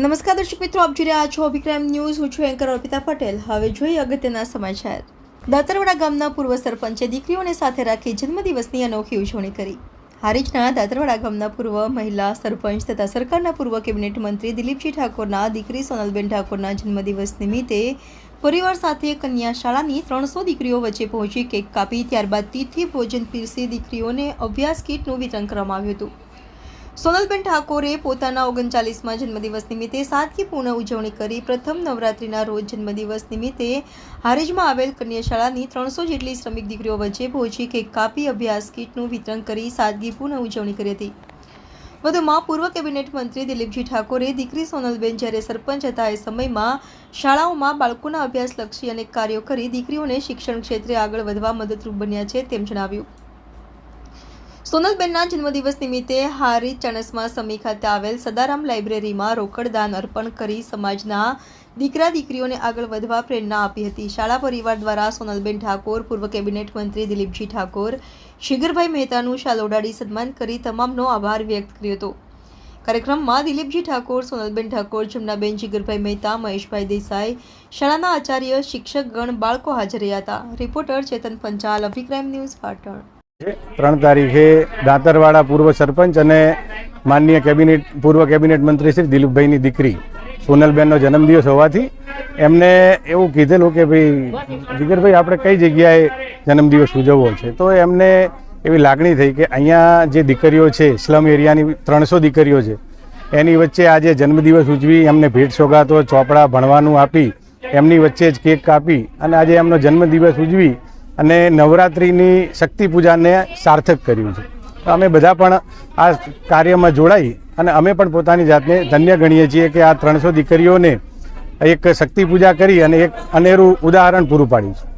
નમસ્કાર દર્શક મિત્રો, આપ જોઈ રહ્યા છો અભિક્રમ ન્યૂઝ. હું છું એન્કર અર્પિતા પટેલ. હવે જોઈએ અગત્યના સમાચાર. દાતરવાડા ગામના પૂર્વ સરપંચે દીકરીઓને સાથે રાખી જન્મદિવસની અનોખી ઉજવણી કરી. હારીજના દાતરવાડા ગામના પૂર્વ મહિલા સરપંચ તથા સરકારના પૂર્વ કેબિનેટ મંત્રી દિલીપજી ઠાકોરના, દીકરી સોનલબેન ઠાકોરના જન્મદિવસ નિમિત્તે પરિવાર સાથે કન્યા શાળાની ત્રણસો દીકરીઓ વચ્ચે પહોંચી કેક કાપી. ત્યારબાદ તિથિ ભોજન પીરસી દીકરીઓને અભ્યાસ કીટનું વિતરણ કરવામાં આવ્યું હતું. સોનલબેન ઠાકોરે પોતાના ઓગણચાલીસમાં જન્મદિવસ નિમિત્તે સાદગીપૂર્ણ ઉજવણી કરી પ્રથમ નવરાત્રિના રોજ જન્મદિવસ નિમિત્તે હારીજમાં આવેલ કન્યાશાળાની ત્રણસો જેટલી શ્રમિક દીકરીઓ વચ્ચે પહોંચી કેક કાપી, અભ્યાસ કીટનું વિતરણ કરી સાદગીપૂર્ણ ઉજવણી કરી હતી. વધુમાં પૂર્વ કેબિનેટ મંત્રી દિલીપજી ઠાકોરે દીકરી સોનલબેન જ્યારે સરપંચ હતા એ સમયમાં શાળાઓમાં બાળકોના અભ્યાસલક્ષી અનેક કાર્યો કરી દીકરીઓને શિક્ષણ ક્ષેત્રે આગળ વધવા મદદરૂપ બન્યા છે તેમ જણાવ્યું. સોનલબેનના જન્મદિવસ નિમિત્તે હારી ચણસમાં સમી ખાતે આવેલ સદારામ લાઇબ્રેરીમાં રોકડ દાન અર્પણ કરી સમાજના દીકરા દીકરીઓને આગળ વધવા પ્રેરણા આપી હતી. શાળા પરિવાર દ્વારા સોનલબેન ઠાકોર, પૂર્વ કેબિનેટ મંત્રી દિલીપજી ઠાકોર, શિગરભાઈ મહેતાનું શાલ ઓડાડી સન્માન કરી તમામનો આભાર વ્યક્ત કર્યો હતો. કાર્યક્રમમાં દિલીપજી ઠાકોર, સોનલબેન ઠાકોર, જમનાબેન જીગરભાઈ મહેતા, મહેશભાઈ દેસાઈ, શાળાના આચાર્ય, શિક્ષકગણ, બાળકો હાજર રહ્યા હતા. રિપોર્ટર ચેતન પંચાલ, અભિક્રાઇમ ન્યૂઝ પાટણ. ત્રણ તારીખે દાંતરવાડા પૂર્વ સરપંચ અને માનનીય કેબિનેટ, પૂર્વ કેબિનેટ મંત્રી શ્રી દિલીપભાઈની દીકરી સોનલબેનનો જન્મદિવસ હોવાથી એમને એવું કીધેલું કે ભાઈ, જીગરભાઈ, આપણે કઈ જગ્યાએ જન્મદિવસ ઉજવવો છે? તો એમને એવી લાગણી થઈ કે અહીંયા જે દીકરીઓ છે, સ્લમ એરિયાની ત્રણસો દીકરીઓ છે, એની વચ્ચે આજે જન્મદિવસ ઉજવી, એમને ભેટ સોગાતો, ચોપડા ભણવાનું આપી, એમની વચ્ચે જ કેક કાપી અને આજે એમનો જન્મદિવસ ઉજવી અને નવરાત્રિની શક્તિ પૂજાને સાર્થક કર્યું છે. તો અમે બધા પણ આ કાર્યમાં જોડાઈ અને અમે પણ પોતાની જાતને ધન્ય ગણીએ છીએ કે આ ત્રણસો દીકરીઓને એક શક્તિ પૂજા કરી અને એક અનેરું ઉદાહરણ પૂરું પાડ્યું છે.